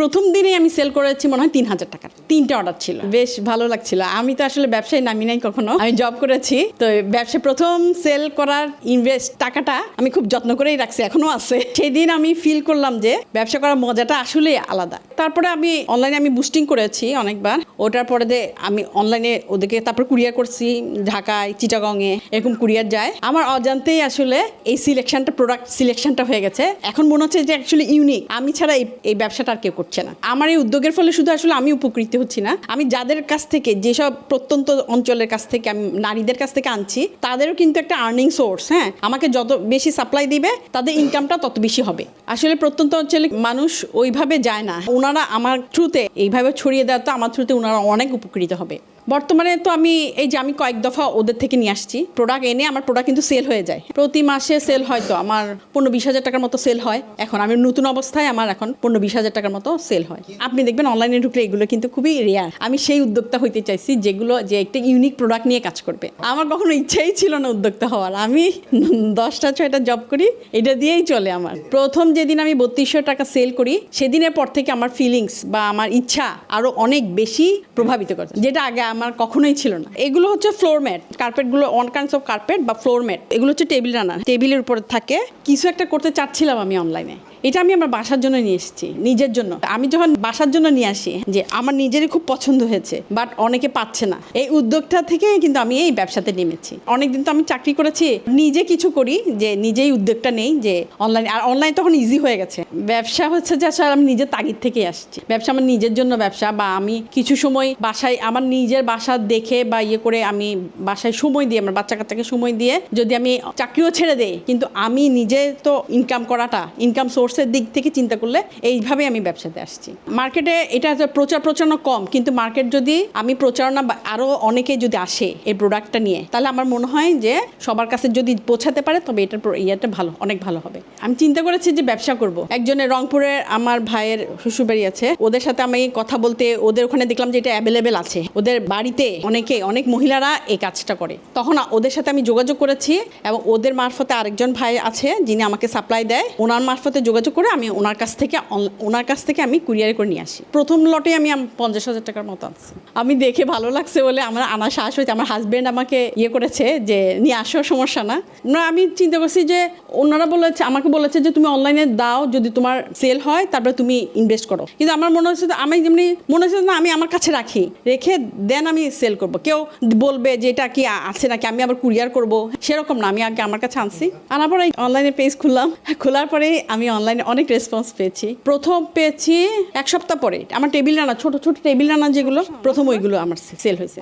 প্রথম দিনেই আমি সেল করেছি মনে হয় তিন হাজার টাকার। তিনটা অর্ডার ছিল। বেশ ভালো লাগছিল। আমি তো আসলে ব্যবসায় নামি নাই কখনো। আমি জব করেছি। তো ব্যবসায় প্রথম সেল করার ইনভেস্ট টাকাটা আমি খুব যত্ন করেই রাখছি, এখনও আছে। সেদিন আমি ফিল করলাম যে ব্যবসা করার মজাটা আসলেই আলাদা। তারপরে আমি অনলাইনে আমি বুস্টিং করেছি অনেকবার। ওটার পরে আমি অনলাইনে ওদেরকে তারপর কুরিয়ার করছি, ঢাকায় চিটাগংয়ে এরকম কুরিয়ার যায়। আমার অজান্তেই আসলে এই সিলেকশনটা প্রোডাক্ট সিলেকশনটা হয়ে গেছে। এখন মনে হচ্ছে যে অ্যাকচুয়ালি ইউনিক আমি ছাড়া এই ব্যবসাটা আর কেউ করছে না। আমার এই উদ্যোগের ফলে শুধু আসলে আমি উপকৃত হচ্ছি না। আমি যাদের কাছ থেকে, যেসব প্রত্যন্ত অঞ্চলের কাছ থেকে, আমি নারীদের কাছ থেকে আনছি, তাদেরও কিন্তু একটা আর্নিং সোর্স হ্যাঁ? আমাকে যত বেশি সাপ্লাই দিবে, তাদের ইনকামটা তত বেশি হবে। আসলে প্রত্যন্ত অঞ্চলে মানুষ ওইভাবে যায় না। ওনারা আমার থ্রুতে এইভাবে ছড়িয়ে দেওয়া তো আমার থ্রুতে ওনারা অনেক উপকৃত হবে। বর্তমানে তো আমি এই যে আমি কয়েক দফা ওদের থেকে নিয়ে আসছি। প্রোডাক্ট এনে আমার প্রোডাক্ট কিন্তু সেল হয়ে যায়। প্রতি মাসে সেল হয় তো, আমার পনেরো বিশ হাজার টাকার মতো সেল হয়। এখন আমি নতুন অবস্থায় আমার এখন পনেরো বিশ হাজার টাকার মতো সেল হয়। আপনি দেখবেন অনলাইনে ঢুকলে এগুলো কিন্তু খুবই রেয়ার আমি সেই উদ্যোক্তা হইতে চাইছি যেগুলো, যে একটা ইউনিক প্রোডাক্ট নিয়ে কাজ করবে। আমার কখনো ইচ্ছাই ছিল না উদ্যোক্তা হওয়ার। আমি দশটা ছয়টা জব করি, এটা দিয়েই চলে আমার। প্রথম যেদিন আমি বত্রিশশো টাকা সেল করি, সেদিনের পর থেকে আমার ফিলিংস বা আমার ইচ্ছা আরও অনেক বেশি প্রভাবিত করছে। যেটা আগে আমার কখনোই ছিল না। এগুলো হচ্ছে ফ্লোর ম্যাট কার্পেটগুলো অন কাইন্ডস অফ কার্পেট বা ফ্লোর ম্যাট এগুলো হচ্ছে টেবিল রানার টেবিলের উপরে থাকে, কিছু একটা করতে চাচ্ছিলাম আমি অনলাইনে এটা আমি আমার বাসার জন্য নিয়ে এসেছি, নিজের জন্য। আমি যখন বাসার জন্য নিয়ে আসি, যে আমার নিজেরই খুব পছন্দ হয়েছে বাট অনেকে পাচ্ছে না। এই উদ্যোগটা থেকে কিন্তু আমি এই ব্যবসাতে নেমেছি। অনেকদিন তো আমি চাকরি করেছি, নিজে কিছু করি, যে নিজেই উদ্যোগটা নেই, যে অনলাইন আর অনলাইন তখন ইজি হয়ে গেছে। ব্যবসা হচ্ছে যে আসলে আমি নিজের তাগিদ থেকে আসছি। ব্যবসা আমার নিজের জন্য ব্যবসা, বা আমি কিছু সময় বাসায় আমার নিজের বাসা দেখে বা ইয়ে করে আমি বাসায় সময় দিয়ে, আমার বাচ্চা কাচ্চাকে সময় দিয়ে যদি আমি চাকরিও ছেড়ে দেই, কিন্তু আমি নিজে তো ইনকাম করাটা ইনকাম সোর্সের দিক থেকে চিন্তা করলে এইভাবে আমি ব্যবসাতে আসছি। মার্কেটে এটা প্রচার প্রচারণা কম, কিন্তু মার্কেট যদি আমি প্রচারণা আরও অনেকে যদি আসে এই প্রোডাক্টটা নিয়ে, তাহলে আমার মনে হয় যে সবার কাছে যদি পৌঁছাতে পারে, তবে এটার ইয়েটা ভালো, অনেক ভালো হবে। আমি চিন্তা করেছি যে ব্যবসা করব। একজনের রংপুরের আমার ভাইয়ের শ্বশুরবাড়ি আছে, ওদের সাথে আমি কথা বলতে, ওদের ওখানে দেখলাম যে এটা অ্যাভেলেবেল আছে। ওদের বাড়িতে অনেকে, অনেক মহিলারা এই কাজটা করে। তখন ওদের সাথে আমি যোগাযোগ করেছি এবং ওদের মারফতে আরেকজন ভাই আছে যিনি আমাকে সাপ্লাই দেয়। ওনার মারফতে যোগাযোগ করে আমি ওনার কাছ থেকে ওনার কাছ থেকে আমি কুরিয়ারে করে নিয়ে আসি। প্রথম লটে আমি পঞ্চাশ হাজার টাকার মতো আনছি। আমি দেখে ভালো লাগছে বলে আমার আনার সাহস হয়েছে। আমার হাজব্যান্ড আমাকে ইয়ে করেছে যে, নিয়ে আসো, সমস্যা না। না, আমি চিন্তা করছি যে, ওনারা বলেছে, আমাকে বলেছে যে, তুমি অনলাইনে দাও, যদি তোমার সেল হয়, তারপরে তুমি ইনভেস্ট করো। কিন্তু আমার মনে হচ্ছে আমি যেমনি, মনে হচ্ছে না, আমি আমার কাছে রাখি। রেখে দেন আমি সেল করব। কেউ বলবে যে এটা কি আছে নাকি আমি আবার কুরিয়ার করব। সেরকম না, আমি আগে আমার কাছে আনছি। আনার পরে অনলাইনে পেজ খুললাম। খোলার পরে আমি অনলাইনে অনেক রেসপন্স পেয়েছি। প্রথম পেয়েছি এক সপ্তাহ পরে। আমার টেবিল রান্না, ছোট ছোট টেবিল রান্না যেগুলো, প্রথম ওইগুলো আমার সেল হয়েছে।